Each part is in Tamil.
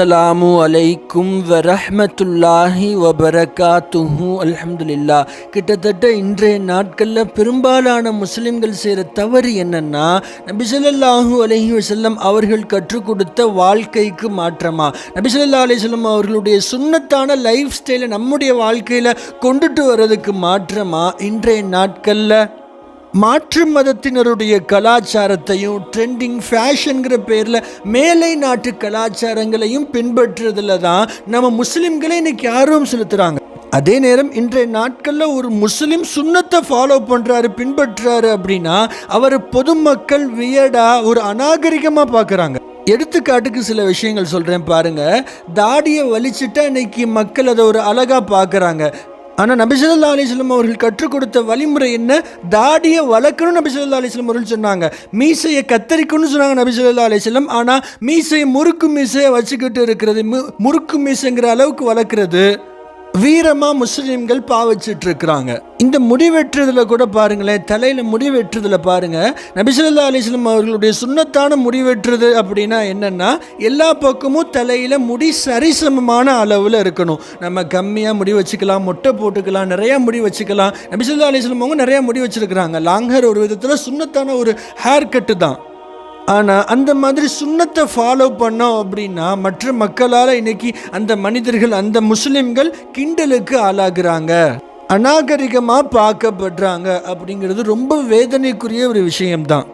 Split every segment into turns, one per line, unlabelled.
அஸ்ஸலாமு அலைக்கும் வரஹ்மத்துல்லாஹி வபரகாத்துஹு அல்ஹம்துலில்லா கிட்டத்தட்ட இன்றைய நாட்களில் பெரும்பாலான முஸ்லிம்கள் செய்கிற தவறு என்னென்னா நபி அலஹி வசல்லம் அவர்கள் கற்றுக் கொடுத்த வாழ்க்கைக்கு மாற்றமா? நபிசல்லா அலிசல்லம் அவர்களுடைய சுண்ணத்தான லைஃப் ஸ்டைலை நம்முடைய வாழ்க்கையில் கொண்டுட்டு வர்றதுக்கு மாற்றமா இன்றைய நாட்களில்? மாற்று மதத்தினருடைய கலாச்சாரத்தையும் ட்ரெண்டிங் ஃபேஷனுங்கிற பேரில் மேலை நாட்டு கலாச்சாரங்களையும் பின்பற்றுறதுல தான் நம்ம முஸ்லீம்களே இன்றைக்கி ஆர்வம் செலுத்துகிறாங்க அதே நேரம் இன்றைய நாட்களில் ஒரு முஸ்லீம் சுன்னத்தை ஃபாலோ பண்ணுறாரு பின்பற்றுறாரு அப்படின்னா அவர் பொதுமக்கள் வியடாக ஒரு அநாகரிகமாக பார்க்குறாங்க எடுத்துக்காட்டுக்கு சில விஷயங்கள் சொல்கிறேன் பாருங்கள் தாடியை வலிச்சுட்டா இன்னைக்கு மக்கள் அதை ஒரு அழகாக பார்க்குறாங்க ஆனால் நபிசல்லா அலிஸ்லம் அவர்கள் கற்றுக் கொடுத்த வழிமுறை என்ன? தாடியை வளர்க்கணும் நபிசல்லா அலிஸ்லம் அவர்கள் சொன்னாங்க. மீசையை கத்தரிக்கணும்னு சொன்னாங்க நபிசல்லா அலிஸ்லம் ஆனால் மீசையை முறுக்கு மீசையை வச்சுக்கிட்டு இருக்கிறது மு- முறுக்கு மீசைங்கிற அளவுக்கு வளர்க்குறது. வீரமாக முஸ்லீம்கள் பாவச்சிட்டு இருக்கிறாங்க இந்த முடி கூட பாருங்களேன் தலையில் முடி பாருங்கள் நபிசுல்லா அலிஸ்லம் அவர்களுடைய சுண்ணத்தான முடி அப்படின்னா என்னென்னா எல்லா பக்கமும் தலையில் முடி சரிசமமான அளவில் இருக்கணும். நம்ம கம்மியாக முடி வச்சுக்கலாம் மொட்டை போட்டுக்கலாம் நிறையா முடி வச்சுக்கலாம். நபிசுல்லா அலிஸ்லம் அவங்க நிறையா முடி வச்சுருக்கிறாங்க. லாங் ஹேர் ஒரு விதத்தில் சுண்ணத்தான ஒரு ஹேர் கட்டு தான். ஆனால் அந்த மாதிரி சுண்ணத்தை ஃபாலோ பண்ணோம் அப்படின்னா மற்ற மக்களால் இன்னைக்கு அந்த மனிதர்கள் அந்த முஸ்லிம்கள் கிண்டலுக்கு ஆளாகிறாங்க. அநாகரிகமாக பார்க்கப்படுறாங்க அப்படிங்கிறது ரொம்ப வேதனைக்குரிய ஒரு விஷயம்தான்.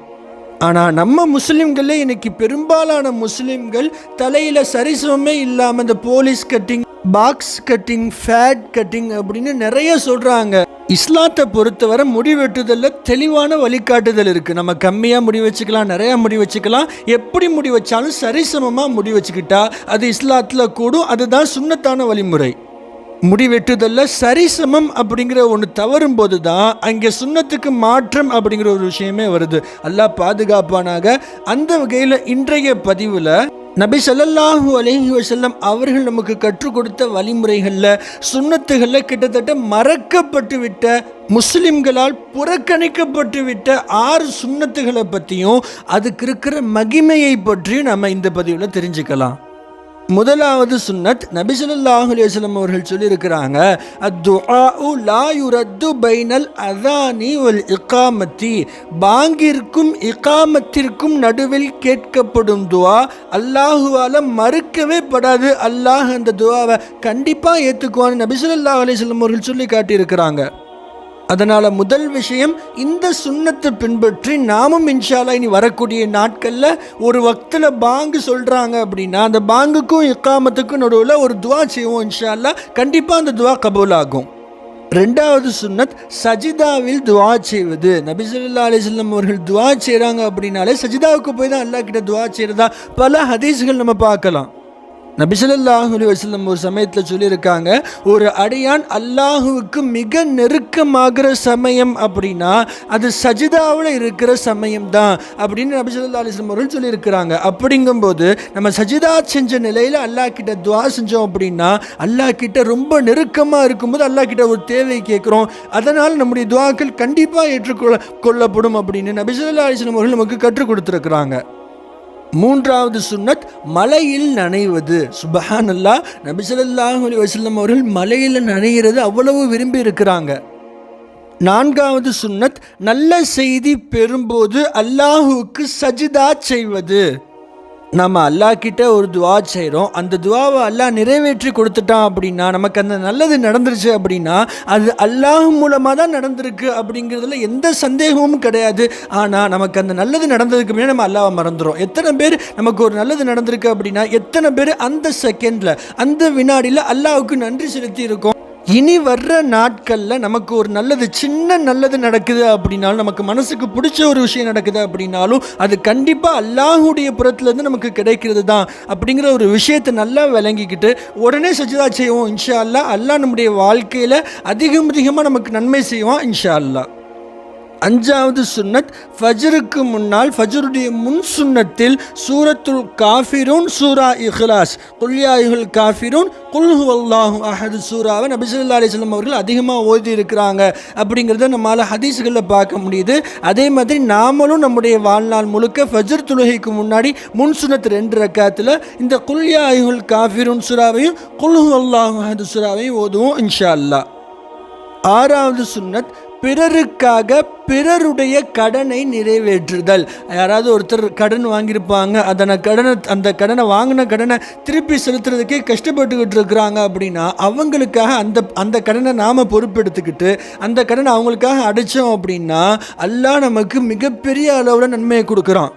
ஆனால் நம்ம முஸ்லிம்களே இன்னைக்கு பெரும்பாலான முஸ்லிம்கள் தலையில் சரிசமமே இல்லாமல் இந்த police cutting box cutting fade cutting அப்படின்னு நிறைய சொல்கிறாங்க இஸ்லாத்தை பொறுத்தவரை முடி வெட்டுதலில் தெளிவான வழிகாட்டுதல் இருக்குது நம்ம கம்மியாக முடி வச்சுக்கலாம் நிறையா முடி வச்சுக்கலாம். எப்படி முடி வச்சாலும் சரிசமமாக முடி வச்சுக்கிட்டா அது இஸ்லாத்தில் கூடும். அதுதான் சுண்ணத்தான வழிமுறை. முடி வெட்டுதல்ல சரிசமம் அப்படிங்கிற ஒன்று தவறும் போது தான் அங்கே சுன்னத்துக்கு மாற்றம் அப்படிங்கிற ஒரு விஷயமே வருது. அல்லாஹ் பாதுகாப்பானாக. அந்த வகையில் இன்றைய பதிவில் நபி ஸல்லல்லாஹு அலஹி வசல்லம் அவர்கள் நமக்கு கற்றுக் கொடுத்த வழிமுறைகளில் சுண்ணத்துகளில் கிட்டத்தட்ட மறக்கப்பட்டு விட்ட முஸ்லிம்களால் புறக்கணிக்கப்பட்டு விட்ட ஆறு சுண்ணத்துகளை பற்றியும் அதுக்கு இருக்கிற மகிமையை பற்றியும் நம்ம இந்த பதிவில் தெரிஞ்சுக்கலாம். முதலாவது சுன்னத் நபி அலிஸ்லம் அவர்கள் சொல்லியிருக்கிறாங்க அத்துஆஉ லா யுரத்து பைனல் அதானி வல் இகாமத்தி. பாங்கிற்கும் இக்காமத்திற்கும் நடுவில் கேட்கப்படும் துவா அல்லாஹுவால மறுக்கவே படாது. அல்லாஹ் அந்த துவாவை கண்டிப்பாக ஏற்றுக்குவான்னு நபிசுல்லா அலிஸ்லம் அவர்கள் சொல்லி காட்டியிருக்கிறாங்க அதனால் முதல் விஷயம் இந்த சுண்ணத்தை பின்பற்றி நாமும் இன்ஷாலா இனி வரக்கூடிய நாட்களில் ஒரு வக்தில் பாங்கு சொல்கிறாங்க அப்படின்னா அந்த பாங்குக்கும் இக்காமத்துக்கும் நடுவில் ஒரு துவா செய்வோம் இன்ஷால்லா கண்டிப்பாக அந்த துவா கபூல் ஆகும் ரெண்டாவது சுன்னத் சஜிதாவில் துவா செய்வது. நபிசுல்லா அலிஸ்லம் அவர்கள் துவா செய்கிறாங்க அப்படின்னாலே சஜிதாவுக்கு போய் தான் அல்லாஹ் கிட்ட துவா செய்கிறதா பல ஹதீஸ்கள் நம்ம பார்க்கலாம். நபிசல்லாஹு அலைஹி ஒரு சமயத்தில் சொல்லியிருக்காங்க ஒரு அடியான் அல்லாஹுவுக்கு மிக நெருக்கமாகிற சமயம் அப்படின்னா அது சஜிதாவில் இருக்கிற சமயம் தான் அப்படின்னு நபிசல்லா அலிஸ்லம் அவர்கள் சொல்லியிருக்கிறாங்க. அப்படிங்கும்போது நம்ம சஜிதா செஞ்ச நிலையில் அல்லாஹ் கிட்ட துவா செஞ்சோம் அப்படின்னா அல்லாஹ் கிட்ட ரொம்ப நெருக்கமாக இருக்கும்போது அல்லாஹ் கிட்ட ஒரு தேவை கேட்குறோம். அதனால் நம்முடைய துவாக்கள் கண்டிப்பாக ஏற்றுக்கொள்ள கொள்ளப்படும் அப்படின்னு நபிசல்லா அலிஸ்லம் அவர்கள் நமக்கு கற்றுக் கொடுத்துருக்குறாங்க. மூன்றாவது சுன்னத் மலையில் நனைவது. சுபஹான் அல்லா நபிசல்லாஹு அலி வசல்லம் அவர்கள் மலையில் நனைகிறது அவ்வளவு விரும்பி இருக்கிறாங்க. நான்காவது சுன்னத் நல்ல செய்தி பெறும்போது அல்லாஹுவுக்கு சஜிதா செய்வது. நம்ம அல்லாக்கிட்ட ஒரு துவா செய்கிறோம் அந்த துவாவை அல்லாஹ் நிறைவேற்றி கொடுத்துட்டான் அப்படின்னா நமக்கு அந்த நல்லது நடந்துருச்சு அப்படின்னா அது அல்லாஹ் மூலமாக தான் நடந்திருக்கு அப்படிங்கிறதுல எந்த சந்தேகமும் கிடையாது. ஆனால் நமக்கு அந்த நல்லது நடந்ததுக்கு முன்னாடி நம்ம அல்லாவை மறந்துடும் எத்தனை பேர் நமக்கு ஒரு நல்லது நடந்திருக்கு அப்படின்னா எத்தனை பேர் அந்த செகண்டில் அந்த வினாடியில் அல்லாவுக்கு நன்றி செலுத்தி இருக்கோம் இனி வர்ற நாட்களில் நமக்கு ஒரு நல்லது சின்ன நல்லது நடக்குது அப்படின்னாலும் நமக்கு மனசுக்கு பிடிச்ச ஒரு விஷயம் நடக்குது அப்படின்னாலும் அது கண்டிப்பாக அல்லாஹுடைய புறத்துலேருந்து நமக்கு கிடைக்கிறது தான் அப்படிங்கிற ஒரு விஷயத்தை நல்லா விளங்கிக்கிட்டு உடனே சஜிதா செய்வோம் இன்ஷா அல்லா அல்லாஹ் நம்முடைய வாழ்க்கையில் அதிகம் அதிகமாக நமக்கு நன்மை செய்வான் இன்ஷா அல்லாஹ். அஞ்சாவது சுன்னத் ஃபஜ்ருக்கு முன்னால் ஃபஜ்ருடைய முன் சுன்னத்தில் சூரத்துல் காஃபிரூன் சூரா இஹ்லாஸ். குல்யாயுல் காஃபிரூன் குல்ஹு அல்லாஹு அஹது சூராவை நபிசுல்லா அலிஸ்லாம் அவர்கள் அதிகமாக ஓதி இருக்கிறாங்க அப்படிங்கிறத நம்மளால் ஹதீஸ்களில் பார்க்க முடியுது. அதே மாதிரி நாமளும் நம்முடைய வாழ்நாள் முழுக்க ஃபஜர் தொழுகைக்கு முன்னாடி முன் சுன்னத் ரெண்டு ரக்காத்தில் இந்த குல்யாயுல் காஃபிரூன் சூராவையும் குல்ஹு அல்லாஹு அஹது சூராவையும் ஓதுவோம் இன்ஷா அல்லாஹ். ஆறாவது சுன்னத் பிறருக்காக பிறருடைய கடனை நிறைவேற்றுதல். யாராவது ஒருத்தர் கடன் வாங்கியிருப்பாங்க அதனை கடனை அந்த கடனை வாங்கின கடனை திருப்பி செலுத்துறதுக்கே கஷ்டப்பட்டுக்கிட்டு இருக்கிறாங்க அப்படின்னா அவங்களுக்காக அந்த அந்த கடனை நாம் பொறுப்பெடுத்துக்கிட்டு அந்த கடனை அவங்களுக்காக அடைச்சோம் அப்படின்னா அல்லாஹ் நமக்கு மிகப்பெரிய அளவில் நன்மையை கொடுக்குறான்.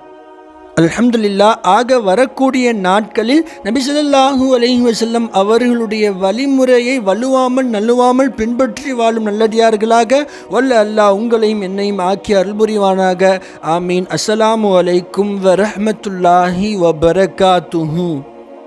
அல்ஹம்துலில்லா ஆக வரக்கூடிய நாட்களில் நபி ஸல்லல்லாஹு அலைஹி அவர்களுடைய வழிமுறையை வலுவாமல் நழுவாமல் பின்பற்றி வாழும் நல்லடியார்களாக வல்ல அல்லாஹ் உங்களையும் என்னையும் ஆக்கி அருள்புரிவானாக. ஆமீன். அஸ்ஸலாமு அலைக்கும் வரஹ்மத்துல்லாஹி வபரகாத்துஹூ.